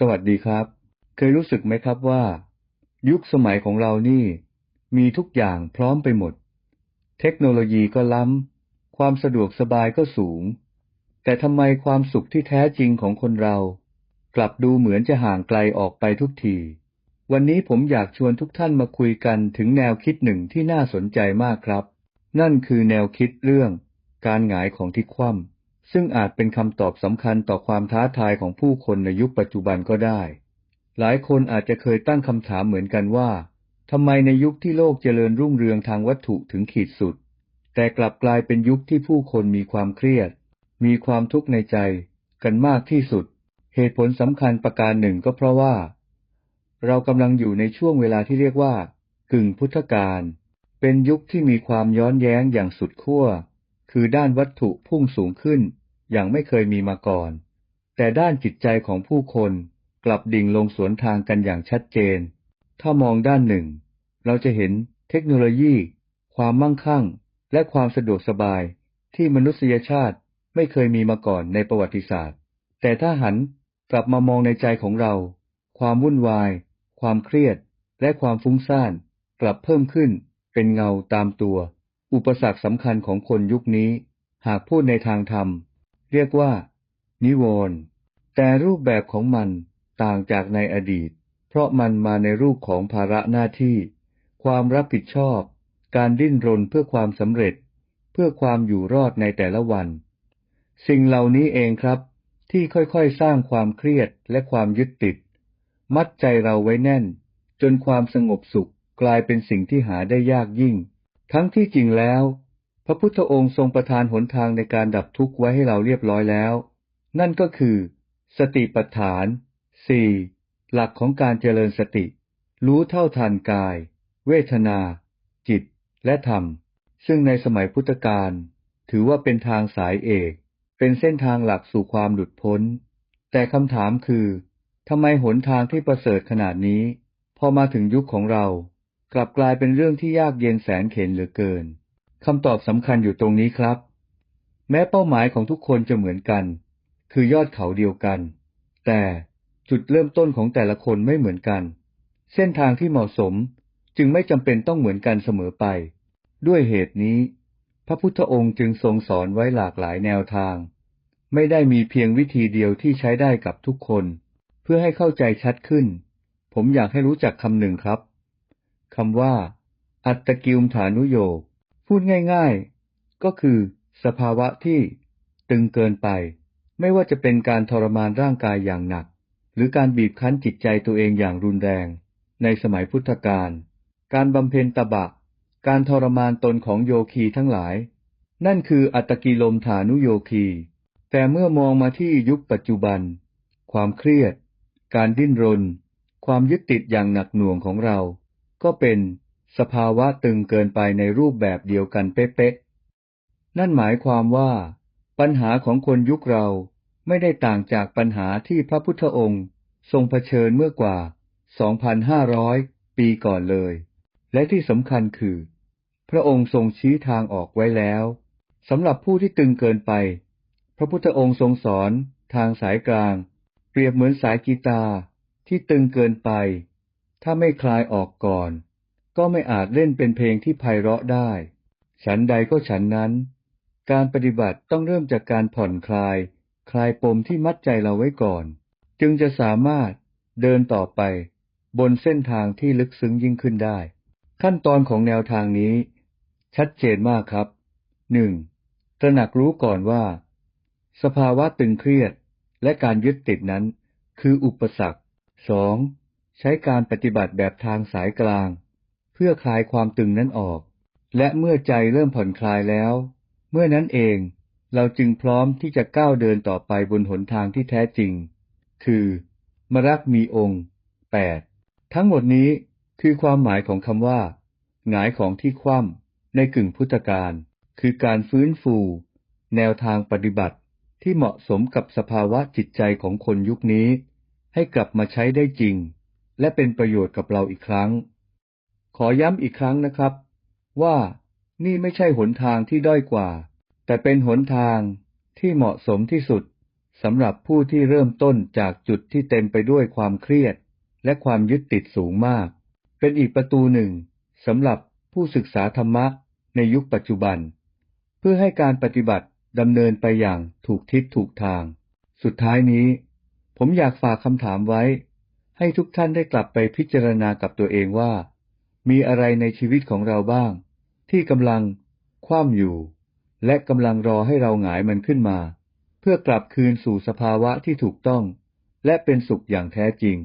สวัสดีครับ เคยรู้สึกไหมครับว่า ยุคสมัยของเรานี่ มีทุกอย่างพร้อมไปหมด เทคโนโลยีก็ล้ำ ความสะดวกสบายก็สูง แต่ทำไมความสุขที่แท้จริงของคนเรา กลับดูเหมือนจะห่างไกลออกไปทุกที วันนี้ผมอยากชวนทุกท่านมาคุยกันถึงแนวคิดหนึ่งที่น่าสนใจมากครับ นั่นคือแนวคิดเรื่อง การหงายของที่คว่ำ ซึ่งอาจเป็นคำตอบสำคัญต่อความท้าทายของผู้คนในยุคปัจจุบันก็ได้ หลายคนอาจจะเคยตั้งคำถามเหมือนกันว่าทำไมในยุคที่โลกเจริญรุ่งเรืองทางวัตถุถึงขีดสุด แต่กลับกลายเป็นยุคที่ผู้คนมีความเครียด มีความทุกข์ในใจ กันมากที่สุด เหตุผลสำคัญประการหนึ่งก็เพราะว่า เรากำลังอยู่ในช่วงเวลาที่เรียกว่า กึ่งพุทธกาลเป็นยุคที่มีความย้อนแย้งอย่างสุดขั้ว คือด้านวัตถุพุ่งสูงขึ้นอย่างไม่เคยมีมาก่อน แต่ด้านจิตใจของผู้คนกลับดิ่งลงสวนทางกันอย่างชัดเจน ถ้ามองด้านหนึ่ง เราจะเห็นเทคโนโลยี ความมั่งคั่ง และความสะดวกสบายที่มนุษยชาติไม่เคยมีมาก่อนในประวัติศาสตร์ แต่ถ้าหันกลับมามองในใจของเรา ความวุ่นวาย ความเครียด และความฟุ้งซ่าน กลับเพิ่มขึ้นเป็นเงาตามตัว อุปสรรคสำคัญของคนยุคนี้ หากพูดในทางธรรม เรียกว่า นิวรณ์แต่รูปแบบของมันต่างจากในอดีต เพราะมันมาในรูปของภาระหน้าที่ ความรับผิดชอบ การดิ้นรนเพื่อความสำเร็จ เพื่อความอยู่รอดในแต่ละวัน สิ่งเหล่านี้เองครับ ที่ค่อยๆสร้างความเครียดและความยึดติด มัดใจเราไว้แน่น จนความสงบสุขกลายเป็นสิ่งที่หาได้ยากยิ่ง ทั้งที่จริงแล้ว พระพุทธองค์ทรงประทานหนทางในการดับทุกข์ไว้ให้เราเรียบร้อยแล้ว นั่นก็คือ สติปัฏฐาน 4. หลักของการเจริญสติ รู้เท่าทันกาย เวทนา จิต และธรรม ซึ่งในสมัยพุทธกาลถือว่าเป็นทางสายเอก เป็นเส้นทางหลักสู่ความหลุดพ้น แต่คำถามคือทำไมหนทางที่ประเสริฐขนาดนี้ พอมาถึงยุคของเรา กลับกลายเป็นเรื่องที่ยากเย็นแสนเข็นเหลือเกินคำตอบสำคัญอยู่ตรงนี้ครับ แม้เป้าหมายของทุกคนจะเหมือนกัน คือยอดเขาเดียวกัน แต่จุดเริ่มต้นของแต่ละคนไม่เหมือนกัน เส้นทางที่เหมาะสมจึงไม่จำเป็นต้องเหมือนกันเสมอไป ด้วยเหตุนี้ พระพุทธองค์จึงทรงสอนไว้หลากหลายแนวทาง ไม่ได้มีเพียงวิธีเดียวที่ใช้ได้กับทุกคน เพื่อให้เข้าใจชัดขึ้น ผมอยากให้รู้จักคำหนึ่งครับ คำว่า อัตกิลมฐานุโยกพูดง่าย ๆ ก็คือ สภาวะที่ตึงเกินไป ไม่ว่าจะเป็นการทรมานร่างกายอย่างหนัก หรือการบีบคั้นจิตใจตัวเองอย่างรุนแรง ในสมัยพุทธกาลการบำเพ็ญตบะ การทรมานตนของโยคีทั้งหลาย นั่นคืออัตกิลมฐานุโยคี แต่เมื่อมองมาที่ยุคปัจจุบัน ความเครียด การดิ้นรน ความยึดติดอย่างหนักหน่วงของเรา ก็เป็นสภาวะตึงเกินไปในรูปแบบเดียวกันเป๊ะๆ นั่นหมายความว่า ปัญหาของคนยุคเราไม่ได้ต่างจากปัญหาที่พระพุทธองค์ ทรงเผชิญเมื่อกว่า 2,500 ปีก่อนเลย และที่สำคัญคือ พระองค์ทรงชี้ทางออกไว้แล้วสำหรับผู้ที่ตึงเกินไป พระพุทธองค์ทรงสอนทางสายกลาง เปรียบเหมือนสายกีตาร์ที่ตึงเกินไป ถ้าไม่คลายออกก่อน ก็ไม่อาจเล่นเป็นเพลงที่ไพเราะได้ ฉันใดก็ฉันนั้น การปฏิบัติต้องเริ่มจากการผ่อนคลาย คลายปมที่มัดใจเราไว้ก่อน จึงจะสามารถเดินต่อไป บนเส้นทางที่ลึกซึ้งยิ่งขึ้นได้ ขั้นตอนของแนวทางนี้ ชัดเจนมากครับหนึ่งตระหนักรู้ก่อนว่า สภาวะตึงเครียดและการยึดติดนั้น คืออุปสรรคสอง ใช้การปฏิบัติแบบทางสายกลาง เพื่อคลายความตึงนั้นออก และเมื่อใจเริ่มผ่อนคลายแล้ว เมื่อนั้นเองเราจึงพร้อมที่จะก้าวเดินต่อไปบนหนทางที่แท้จริง คือ มรักมีองค์ 8 ทั้งหมดนี้คือความหมายของคำว่า หงายของที่คว่ำในกึ่งพุทธกาลคือการฟื้นฟู แนวทางปฏิบัติที่เหมาะสมกับสภาวะจิตใจของคนยุคนี้ ให้กลับมาใช้ได้จริง และเป็นประโยชน์กับเราอีกครั้ง ขอย้ำอีกครั้งนะครับ ว่านี่ไม่ใช่หนทางที่ด้อยกว่า แต่เป็นหนทางที่เหมาะสมที่สุดสำหรับผู้ที่เริ่มต้นจากจุดที่เต็มไปด้วยความเครียด และความยึดติดสูงมาก เป็นอีกประตูหนึ่งสำหรับผู้ศึกษาธรรมะในยุคปัจจุบัน เพื่อให้การปฏิบัติดำเนินไปอย่างถูกทิศถูกทาง สุดท้ายนี้ ผมอยากฝากคำถามไว้ ให้ทุกท่านได้กลับไปพิจารณากับตัวเองว่า มีอะไรในชีวิตของเราบ้าง ที่กำลังคว่ำอยู่ และกำลังรอให้เราหงายมันขึ้นมา เพื่อกลับคืนสู่สภาวะที่ถูกต้อง และเป็นสุขอย่างแท้จริง